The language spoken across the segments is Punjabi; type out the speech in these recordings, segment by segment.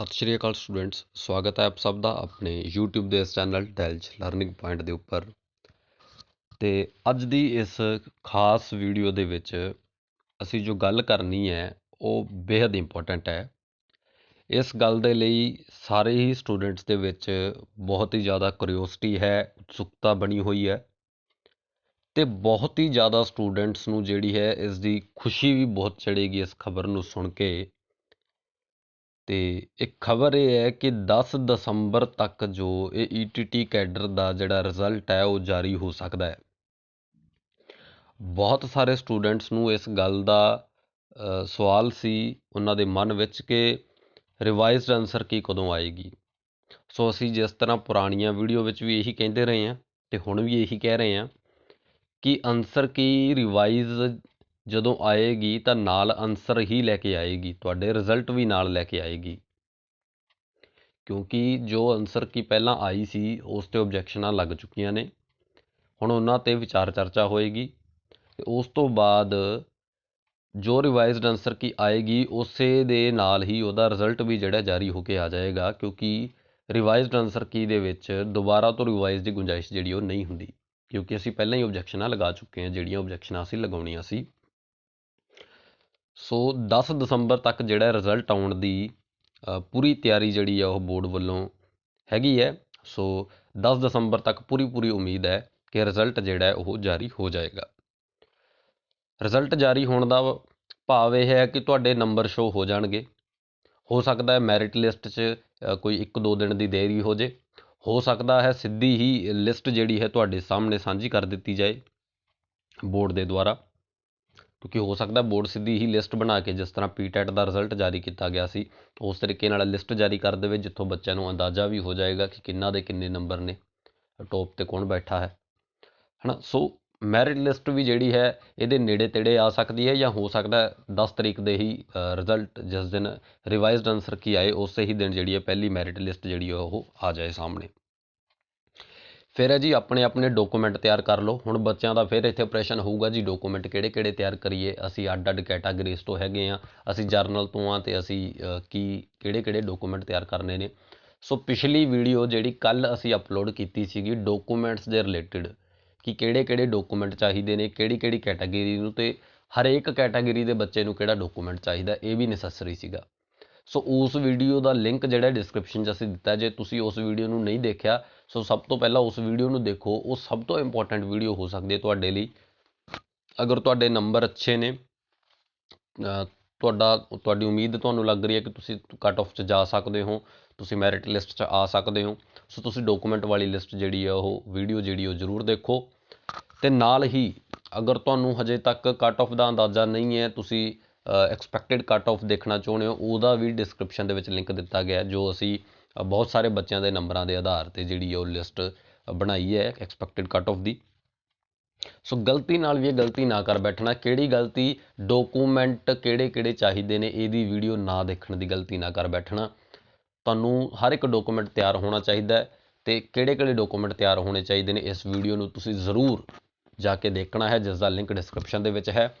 ਸਤਿ ਸ਼੍ਰੀ ਅਕਾਲ ਸਟੂਡੈਂਟਸ, ਸਵਾਗਤ ਹੈ ਆਪ ਸਭ ਦਾ ਆਪਣੇ YouTube ਦੇ ਇਸ ਚੈਨਲ ਡੈਲਜ ਲਰਨਿੰਗ ਪੁਆਇੰਟ ਦੇ ਉੱਪਰ। ਤੇ ਅੱਜ ਦੀ ਇਸ ਖਾਸ ਵੀਡੀਓ ਦੇ ਵਿੱਚ ਅਸੀਂ ਜੋ ਗੱਲ ਕਰਨੀ ਹੈ, ਉਹ ਬੇहद ਇੰਪੋਰਟੈਂਟ ਹੈ। ਇਸ ਗੱਲ ਦੇ ਲਈ ਸਾਰੇ ਹੀ ਸਟੂਡੈਂਟਸ ਦੇ ਵਿੱਚ ਬਹੁਤ ਹੀ ਜ਼ਿਆਦਾ ਕਿਉਰਿਓਸਿਟੀ ਹੈ, ਉਤਸੁਕਤਾ ਬਣੀ ਹੋਈ ਹੈ। ਤੇ ਬਹੁਤ ਹੀ ਜ਼ਿਆਦਾ ਸਟੂਡੈਂਟਸ ਨੂੰ ਜਿਹੜੀ ਹੈ, ਇਸ ਦੀ ਖੁਸ਼ੀ ਵੀ ਬਹੁਤ ਚੜੇਗੀ ਇਸ ਖਬਰ ਨੂੰ ਸੁਣ ਕੇ। ਅਤੇ ਇੱਕ ਖਬਰ ਇਹ ਹੈ ਕਿ ਦਸ ਦਸੰਬਰ ਤੱਕ ਜੋ ਇਹ ਈ ਟੀ ਕੈਡਰ ਦਾ ਜਿਹੜਾ ਰਿਜ਼ਲਟ ਹੈ, ਉਹ ਜਾਰੀ ਹੋ ਸਕਦਾ ਹੈ। ਬਹੁਤ ਸਾਰੇ ਸਟੂਡੈਂਟਸ ਨੂੰ ਇਸ ਗੱਲ ਦਾ ਸਵਾਲ ਸੀ, ਉਹਨਾਂ ਦੇ ਮਨ ਵਿੱਚ ਕਿ ਰਿਵਾਈਜ਼ਡ ਆਨਸਰ ਕੀ ਕਦੋਂ ਆਏਗੀ। ਸੋ ਅਸੀਂ ਜਿਸ ਤਰ੍ਹਾਂ ਪੁਰਾਣੀਆਂ ਵੀਡੀਓ ਵਿੱਚ ਵੀ ਇਹੀ ਕਹਿੰਦੇ ਰਹੇ ਹਾਂ ਅਤੇ ਹੁਣ ਵੀ ਇਹੀ ਕਹਿ ਰਹੇ ਹਾਂ ਕਿ ਆਨਸਰ ਕੀ ਰਿਵਾਈਜ਼ ਜਦੋਂ ਆਏਗੀ ਤਾਂ ਨਾਲ ਆਨਸਰ ਹੀ ਲੈ ਕੇ ਆਏਗੀ, ਤੁਹਾਡੇ ਰਿਜ਼ਲਟ ਵੀ ਨਾਲ ਲੈ ਕੇ ਆਏਗੀ। ਕਿਉਂਕਿ ਜੋ ਆਨਸਰ ਕੀ ਪਹਿਲਾਂ ਆਈ ਸੀ, ਉਸ ਤੇ ਆਬਜੈਕਸ਼ਨਾਂ ਲੱਗ ਚੁੱਕੀਆਂ ਨੇ। ਹੁਣ ਉਹਨਾਂ ਤੇ ਵਿਚਾਰ ਚਰਚਾ ਹੋਏਗੀ ਤੇ ਉਸ ਤੋਂ ਬਾਅਦ ਜੋ ਰਿਵਾਈਜ਼ਡ ਆਨਸਰ ਕੀ ਆਏਗੀ, ਉਸੇ ਦੇ ਨਾਲ ਹੀ ਉਹਦਾ ਰਿਜ਼ਲਟ ਵੀ ਜਿਹੜਾ ਜਾਰੀ ਹੋ ਕੇ ਆ ਜਾਏਗਾ, ਕਿਉਂਕਿ ਰਿਵਾਈਜ਼ਡ ਆਨਸਰ ਕੀ ਦੇ ਵਿੱਚ ਦੁਬਾਰਾ ਤੋਂ ਰਿਵਾਈਜ਼ ਦੀ ਗੁੰਜਾਇਸ਼ ਜਿਹੜੀ ਉਹ ਨਹੀਂ ਹੁੰਦੀ। ਕਿਉਂਕਿ ਅਸੀਂ ਪਹਿਲਾਂ ਹੀ ਆਬਜੈਕਸ਼ਨਾਂ ਲਗਾ ਚੁੱਕੇ ਹਾਂ, ਜਿਹੜੀਆਂ ਆਬਜੈਕਸ਼ਨਾਂ ਅਸੀਂ ਲਗਾਉਣੀਆਂ ਸੀ। ਸੋ ਦਸ ਦਸੰਬਰ ਤੱਕ ਜਿਹੜਾ ਰਿਜ਼ਲਟ ਆਉਣ ਦੀ ਪੂਰੀ ਤਿਆਰੀ ਜਿਹੜੀ ਆ ਉਹ ਬੋਰਡ ਵੱਲੋਂ ਹੈਗੀ ਹੈ। ਸੋ 10 ਦਸੰਬਰ ਤੱਕ ਪੂਰੀ ਪੂਰੀ ਉਮੀਦ ਹੈ ਕਿ ਰਿਜ਼ਲਟ ਜਿਹੜਾ ਉਹ ਜਾਰੀ ਹੋ ਜਾਏਗਾ। ਰਿਜ਼ਲਟ ਜਾਰੀ ਹੋਣ ਦਾ ਭਾਵ ਇਹ ਹੈ ਕਿ ਤੁਹਾਡੇ ਨੰਬਰ ਸ਼ੋ ਹੋ ਜਾਣਗੇ। ਹੋ ਸਕਦਾ ਹੈ ਮੈਰਿਟ ਲਿਸਟ 'ਚ ਕੋਈ 1-2 ਦਿਨ ਦੀ ਦੇਰੀ ਹੋ ਜੇ। ਹੋ ਸਕਦਾ ਹੈ ਸਿੱਧੀ ਹੀ ਲਿਸਟ ਜਿਹੜੀ ਹੈ ਤੁਹਾਡੇ ਸਾਹਮਣੇ ਸਾਂਝੀ ਕਰ ਦਿੱਤੀ ਜਾਏ ਬੋਰਡ ਦੇ ਦੁਆਰਾ। ਕਿਉਂਕਿ ਹੋ ਸਕਦਾ ਬੋਰਡ ਸਿੱਧੀ ਹੀ ਲਿਸਟ ਬਣਾ ਕੇ ਜਿਸ ਤਰ੍ਹਾਂ ਪੀਟੈਟ ਦਾ ਰਿਜ਼ਲਟ ਜਾਰੀ ਕੀਤਾ ਗਿਆ ਸੀ, ਉਸ ਤਰੀਕੇ ਨਾਲ ਲਿਸਟ ਜਾਰੀ ਕਰ ਦੇਵੇ, ਜਿੱਥੋਂ ਬੱਚਿਆਂ ਨੂੰ ਅੰਦਾਜ਼ਾ ਵੀ ਹੋ ਜਾਏਗਾ ਕਿ ਕਿੰਨਾ ਦੇ ਕਿੰਨੇ ਨੰਬਰ ਨੇ ਟੌਪ ਤੇ ਕੌਣ ਬੈਠਾ ਹੈ। ਹਨਾ ਸੋ ਮੈਰਿਟ ਲਿਸਟ ਵੀ ਜਿਹੜੀ ਹੈ, ਇਹਦੇ ਨੇੜੇ ਤੇੜੇ ਆ ਸਕਦੀ ਹੈ ਜਾਂ ਹੋ ਸਕਦਾ 10 ਤਰੀਕ ਦੇ ਹੀ ਰਿਜ਼ਲਟ ਜਿਸ ਦਿਨ ਰਿਵਾਈਜ਼ਡ ਆਨਸਰ ਕੀ ਆਏ, ਉਸੇ ਹੀ ਦਿਨ ਜਿਹੜੀ ਹੈ ਪਹਿਲੀ ਮੈਰਿਟ ਲਿਸਟ ਜਿਹੜੀ ਉਹ ਆ ਜਾਏ ਸਾਹਮਣੇ। ਫਿਰ ਹੈ ਜੀ ਆਪਣੇ ਆਪਣੇ ਡਾਕੂਮੈਂਟ ਤਿਆਰ ਕਰ ਲਓ। ਹੁਣ ਬੱਚਿਆਂ ਦਾ ਫਿਰ ਇੱਥੇ ਪ੍ਰੈਸ਼ਨ ਹੋਊਗਾ ਜੀ ਡਾਕੂਮੈਂਟ ਕਿਹੜੇ ਕਿਹੜੇ ਤਿਆਰ ਕਰੀਏ? ਅਸੀਂ ਅੱਡ ਅੱਡ ਕੈਟਾਗਰੀਜ਼ ਤੋਂ ਹੈਗੇ ਆ ਅਸੀਂ ਜਰਨਲ ਤੋਂ ਆ ਤੇ ਅਸੀਂ ਕੀ, ਕਿਹੜੇ ਕਿਹੜੇ ਡਾਕੂਮੈਂਟ ਤਿਆਰ ਕਰਨੇ ਨੇ। ਸੋ ਪਿਛਲੀ ਵੀਡੀਓ ਜਿਹੜੀ ਕੱਲ ਅਸੀਂ ਅਪਲੋਡ ਕੀਤੀ ਸੀਗੀ ਡਾਕੂਮੈਂਟਸ ਦੇ ਰਿਲੇਟਡ ਕਿ ਕਿਹੜੇ ਕਿਹੜੇ ਡਾਕੂਮੈਂਟ ਚਾਹੀਦੇ ਨੇ, ਕਿਹੜੀ ਕਿਹੜੀ ਕੈਟਾਗਰੀ ਨੂੰ ਤੇ ਹਰੇਕ ਕੈਟਾਗਰੀ ਦੇ ਬੱਚੇ ਨੂੰ ਕਿਹੜਾ ਡਾਕੂਮੈਂਟ ਚਾਹੀਦਾ, ਇਹ ਵੀ ਨੈਸੈਸਰੀ ਸੀਗਾ। ਸੋ ਉਸ ਵੀਡੀਓ ਦਾ ਲਿੰਕ ਜਿਹੜਾ ਡਿਸਕ੍ਰਿਪਸ਼ਨ 'ਚ ਅਸੀਂ ਦਿੱਤਾ, ਜੇ ਤੁਸੀਂ ਉਸ ਵੀਡੀਓ ਨੂੰ ਨਹੀਂ ਦੇਖਿਆ ਸੋ ਸਭ ਤੋਂ ਪਹਿਲਾਂ ਉਸ ਵੀਡੀਓ ਨੂੰ ਦੇਖੋ, ਉਹ ਸਭ ਤੋਂ ਇੰਪੋਰਟੈਂਟ ਵੀਡੀਓ ਹੋ ਸਕਦੀ ਹੈ ਤੁਹਾਡੇ ਲਈ। ਅਗਰ ਤੁਹਾਡੇ ਨੰਬਰ ਅੱਛੇ ਨੇ ਤੁਹਾਡਾ, ਤੁਹਾਡੀ ਉਮੀਦ ਤੁਹਾਨੂੰ ਲੱਗ ਰਹੀ ਹੈ ਕਿ ਤੁਸੀਂ ਕੱਟ ਆਫ 'ਚ ਜਾ ਸਕਦੇ ਹੋ, ਤੁਸੀਂ ਮੈਰਿਟ ਲਿਸਟ 'ਚ ਆ ਸਕਦੇ ਹੋ, ਸੋ ਤੁਸੀਂ ਡਾਕੂਮੈਂਟ ਵਾਲੀ ਲਿਸਟ ਜਿਹੜੀ ਆ ਉਹ ਵੀਡੀਓ ਜਿਹੜੀ ਉਹ ਜ਼ਰੂਰ ਦੇਖੋ। ਤੇ ਨਾਲ ਹੀ ਅਗਰ ਤੁਹਾਨੂੰ ਹਜੇ ਤੱਕ ਕੱਟ ਆਫ ਦਾ ਅੰਦਾਜ਼ਾ ਨਹੀਂ ਹੈ, ਤੁਸੀਂ ਐਕਸਪੈਕਟਿਡ ਕੱਟ ਆਫ ਦੇਖਣਾ ਚਾਹੁੰਦੇ ਹੋ, ਉਹਦਾ ਵੀ ਡਿਸਕ੍ਰਿਪਸ਼ਨ ਦੇ ਵਿੱਚ ਲਿੰਕ ਦਿੱਤਾ ਗਿਆ ਜੋ ਅਸੀਂ ਬਹੁਤ ਸਾਰੇ ਬੱਚਿਆਂ ਦੇ ਨੰਬਰਾਂ ਦੇ ਆਧਾਰ ਤੇ ਜਿਹੜੀ ਉਹ ਲਿਸਟ ਬਣਾਈ ਹੈ ਐਕਸਪੈਕਟਿਡ ਕੱਟ ਆਫ ਦੀ। ਸੋ ਗਲਤੀ ਨਾਲ ਵੀ ਇਹ ਗਲਤੀ ਨਾ ਕਰ ਬੈਠਣਾ, ਕਿਹੜੀ ਗਲਤੀ ਡਾਕੂਮੈਂਟ ਕਿਹੜੇ ਕਿਹੜੇ ਚਾਹੀਦੇ ਨੇ, ਇਹਦੀ ਵੀਡੀਓ ਨਾ ਦੇਖਣ ਦੀ ਗਲਤੀ ਨਾ ਕਰ ਬੈਠਣਾ। ਤੁਹਾਨੂੰ ਹਰ ਇੱਕ ਡਾਕੂਮੈਂਟ ਤਿਆਰ ਹੋਣਾ ਚਾਹੀਦਾ ਹੈ ਤੇ ਕਿਹੜੇ ਕਿਹੜੇ ਡਾਕੂਮੈਂਟ ਤਿਆਰ ਹੋਣੇ ਚਾਹੀਦੇ ਨੇ, ਇਸ ਵੀਡੀਓ ਨੂੰ ਤੁਸੀਂ ਜ਼ਰੂਰ ਜਾ ਕੇ ਦੇਖਣਾ ਹੈ ਜਿਸ ਦਾ ਲਿੰਕ ਡਿਸਕ੍ਰਿਪਸ਼ਨ ਦੇ ਵਿੱਚ ਹੈ।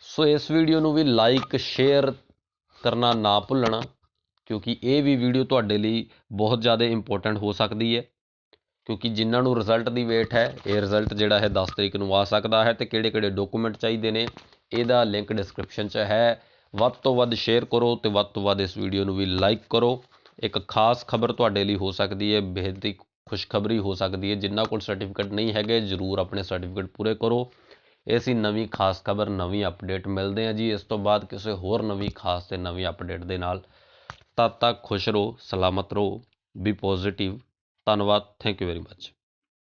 ਸੋ ਇਸ ਵੀਡੀਓ ਨੂੰ ਵੀ ਲਾਈਕ ਸ਼ੇਅਰ ਕਰਨਾ ਨਾ ਭੁੱਲਣਾ। ਕਿਉਂਕਿ ਇਹ ਵੀ ਵੀਡੀਓ ਤੁਹਾਡੇ ਲਈ ਬਹੁਤ ਜ਼ਿਆਦਾ ਇੰਪੋਰਟੈਂਟ ਹੋ ਸਕਦੀ ਹੈ। ਕਿਉਂਕਿ ਜਿਨ੍ਹਾਂ ਨੂੰ ਰਿਜ਼ਲਟ ਦੀ ਵੇਟ ਹੈ, ਇਹ ਰਿਜ਼ਲਟ ਜਿਹੜਾ ਹੈ 10 ਤਰੀਕ ਨੂੰ ਆ ਸਕਦਾ ਹੈ ਤੇ ਕਿਹੜੇ ਕਿਹੜੇ ਡਾਕੂਮੈਂਟ ਚਾਹੀਦੇ ਨੇ, ਇਹਦਾ ਲਿੰਕ ਡਿਸਕ੍ਰਿਪਸ਼ਨ 'ਚ ਹੈ। ਵੱਧ ਤੋਂ ਵੱਧ ਸ਼ੇਅਰ ਕਰੋ ਤੇ ਵੱਧ ਤੋਂ ਵੱਧ ਇਸ ਵੀਡੀਓ ਨੂੰ ਵੀ ਲਾਈਕ ਕਰੋ। ਇੱਕ ਖਾਸ ਖਬਰ ਤੁਹਾਡੇ ਲਈ ਹੋ ਸਕਦੀ ਹੈ, ਬੇਹਦ ਹੀ ਖੁਸ਼ਖਬਰੀ ਹੋ ਸਕਦੀ ਹੈ। ਜਿਨ੍ਹਾਂ ਕੋਲ ਸਰਟੀਫਿਕੇਟ ਨਹੀਂ ਹੈਗੇ, ਜਰੂਰ ਆਪਣੇ ਸਰਟੀਫਿਕੇਟ ਪੂਰੇ ਕਰੋ। ਇਹ ਸੀ ਨਵੀਂ ਖਾਸ ਖਬਰ, ਨਵੀਂ ਅਪਡੇਟ ਮਿਲਦੇ ਆ ਜੀ। ਇਸ ਤੋਂ ਬਾਅਦ ਕਿਸੇ ਹੋਰ ਨਵੀਂ ਖਾਸ ਤੇ ਨਵੀਂ ਅਪਡੇਟ ਦੇ ਨਾਲ ਤਦ ਤੱਕ ਖੁਸ਼ ਰਹੋ ਸਲਾਮਤ ਰਹੋ ਬੀ ਪੋਜ਼ੀਟਿਵ ਧੰਨਵਾਦ ਥੈਂਕ ਯੂ ਵੈਰੀ ਮੱਚ